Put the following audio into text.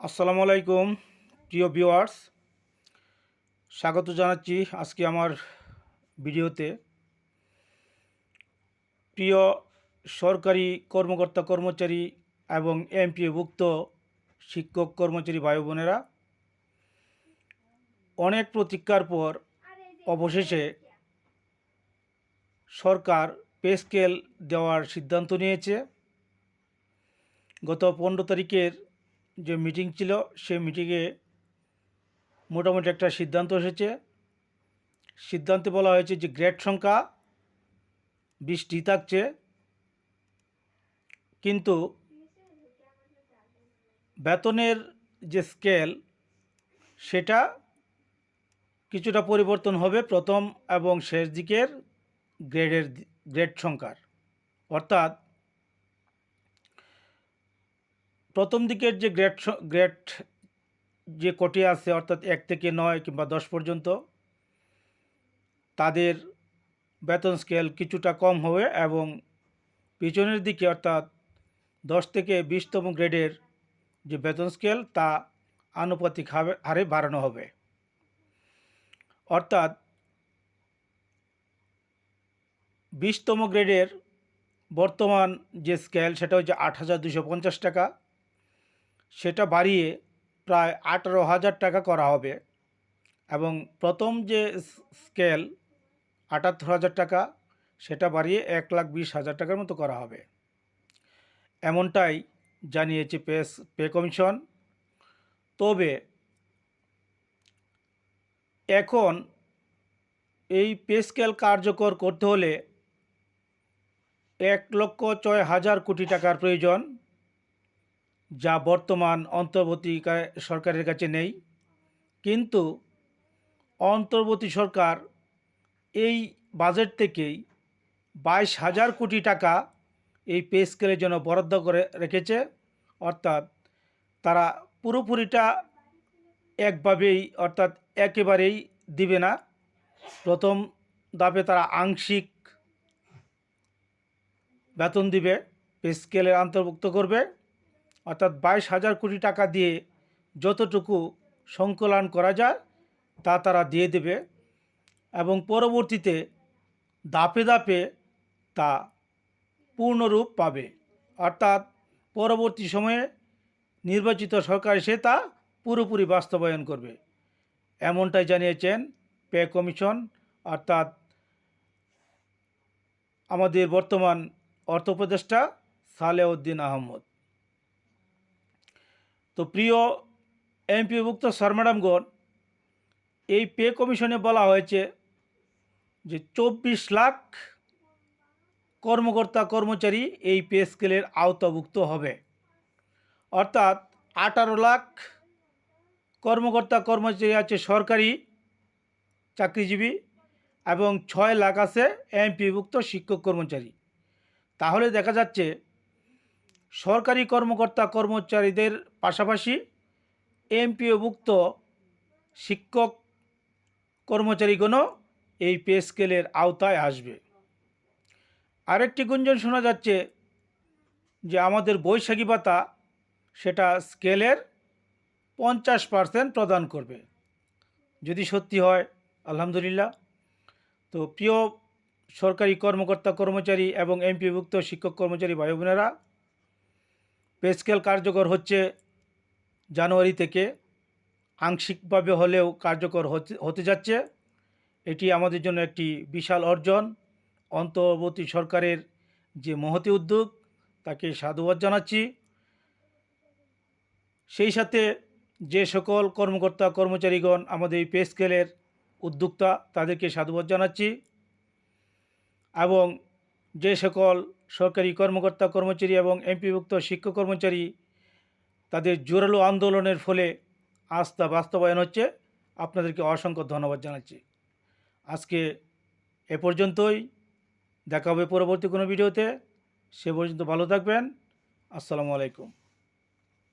আসসালামু আলাইকুম, প্রিয় ভিউয়ার্স। স্বাগত জানাচ্ছি আজকে আমার ভিডিওতে। প্রিয় সরকারি কর্মকর্তা কর্মচারী এবং এমপিভুক্ত শিক্ষক কর্মচারী ভাই বোনেরা, অনেক প্রতীক্ষার পর অবশেষে সরকার পে স্কেল দেওয়ার সিদ্ধান্ত নিয়েছে। গত পনেরো তারিখের যে মিটিং ছিল সেই মিটিংয়ে মোটামুটি একটা সিদ্ধান্ত এসেছে। সিদ্ধান্তে বলা হয়েছে যে গ্রেড সংখ্যা বিশটি থাকছে। কিন্তু বেতনের যে স্কেল, সেটা কিছুটা পরিবর্তন হবে প্রথম এবং শেষ দিকের গ্রেডের গ্রেড সংখ্যার। অর্থাৎ প্রথম দিকের যে গ্রেড গ্রেড যে কোটি আছে, অর্থাৎ এক থেকে নয় কিংবা দশ পর্যন্ত, তাদের বেতন স্কেল কিছুটা কম হবে এবং পিছনের দিকে অর্থাৎ দশ থেকে বিশতম গ্রেডের যে বেতন স্কেল তা আনুপাতিক হারে বাড়ানো হবে। অর্থাৎ বিশতম গ্রেডের বর্তমান যে স্কেল সেটা হচ্ছে আট হাজার দুশো পঞ্চাশ টাকা। সেটা বাড়িয়ে প্রায় আঠারো হাজার টাকা করা হবে। এবং প্রথম যে স্কেল আটাত্তর হাজার টাকা, সেটা বাড়িয়ে এক লাখ বিশ হাজার টাকার মতো করা হবে। এমনটাই জানিয়েছে পেস পে কমিশন। তবে এখন এই পে স্কেল কার্যকর করতে হলে এক লক্ষ ছয় হাজার কোটি টাকার প্রয়োজন। যা বর্তমান অন্তর্বর্তী সরকারের কাছে নেই। কিন্তু অন্তর্বর্তী সরকার এই বাজেট থেকেই বাইশ হাজার কোটি টাকা এই পে স্কেলের জন্য বরাদ্দ করে রেখেছে, অর্থাৎ তারা পুরোপুরিটা একভাবেই, অর্থাৎ একেবারেই দিবে না। প্রথম ধাপে তারা আংশিক বেতন দিবে, পে স্কেলে অন্তর্ভুক্ত করবে। অর্থাৎ বাইশ হাজার কোটি টাকা দিয়ে যতটুকু সংকলন করা যায়, তা তারা দিয়ে দেবে এবং পরবর্তীতে ধাপে ধাপে তা পূর্ণরূপ পাবে। অর্থাৎ পরবর্তী সময়ে নির্বাচিত সরকার এসে তা পুরোপুরি বাস্তবায়ন করবে। এমনটাই জানিয়েছেন পে কমিশন। অর্থাৎ আমাদের বর্তমান অর্থ উপদেষ্টা সালেউদ্দিন আহমদ। তো প্রিয় এমপিভুক্ত স্যার ম্যাডামগণ, এই পে কমিশনে বলা হয়েছে যে চব্বিশ লাখ কর্মকর্তা কর্মচারী এই পে স্কেলের আওতাভুক্ত হবে। অর্থাৎ আঠারো লাখ কর্মকর্তা কর্মচারী আছে সরকারি চাকরিজীবী এবং ছয় লাখ আছে এমপিভুক্ত শিক্ষক কর্মচারী। তাহলে দেখা যাচ্ছে সরকারি কর্মকর্তা কর্মচারীদের পাশাপাশি এমপিওভুক্ত শিক্ষক কর্মচারীগণও এই পে স্কেলের আওতায় আসবে। আরেকটি গুঞ্জন শোনা যাচ্ছে যে আমাদের বৈশাখী ভাতা সেটা স্কেলের পঞ্চাশ পার্সেন্ট প্রদান করবে। যদি সত্যি হয়, আলহামদুলিল্লাহ। তো প্রিয় সরকারি কর্মকর্তা কর্মচারী এবং এমপিভুক্ত শিক্ষক কর্মচারী ভাই বোনেরা পে স্কেল কার্যকর হচ্ছে জানুয়ারি থেকে। আংশিকভাবে হলেও কার্যকর হতে যাচ্ছে। এটি আমাদের জন্য একটি বিশাল অর্জন। অন্তর্বর্তী সরকারের যে মহতি উদ্যোগ, তাকে সাধুবাদ জানাচ্ছি। সেই সাথে যে সকল কর্মকর্তা, কর্মচারীগণ আমাদের এই পে স্কেলের উদ্যোক্তা, তাদেরকে সাধুবাদ জানাচ্ছি। এবং যে সকল সরকারি কর্মকর্তা, কর্মচারী এবং এমপিভুক্ত শিক্ষক কর্মচারী তাদের জোরালো আন্দোলনের ফলে আজ তা বাস্তবায়ন হচ্ছে। আপনাদেরকে অসংখ্য ধন্যবাদ জানাচ্ছি। আজকে এ পর্যন্তই। দেখা হবে পরবর্তী কোনো ভিডিওতে। সে পর্যন্ত ভালো থাকবেন। আসসালামু আলাইকুম।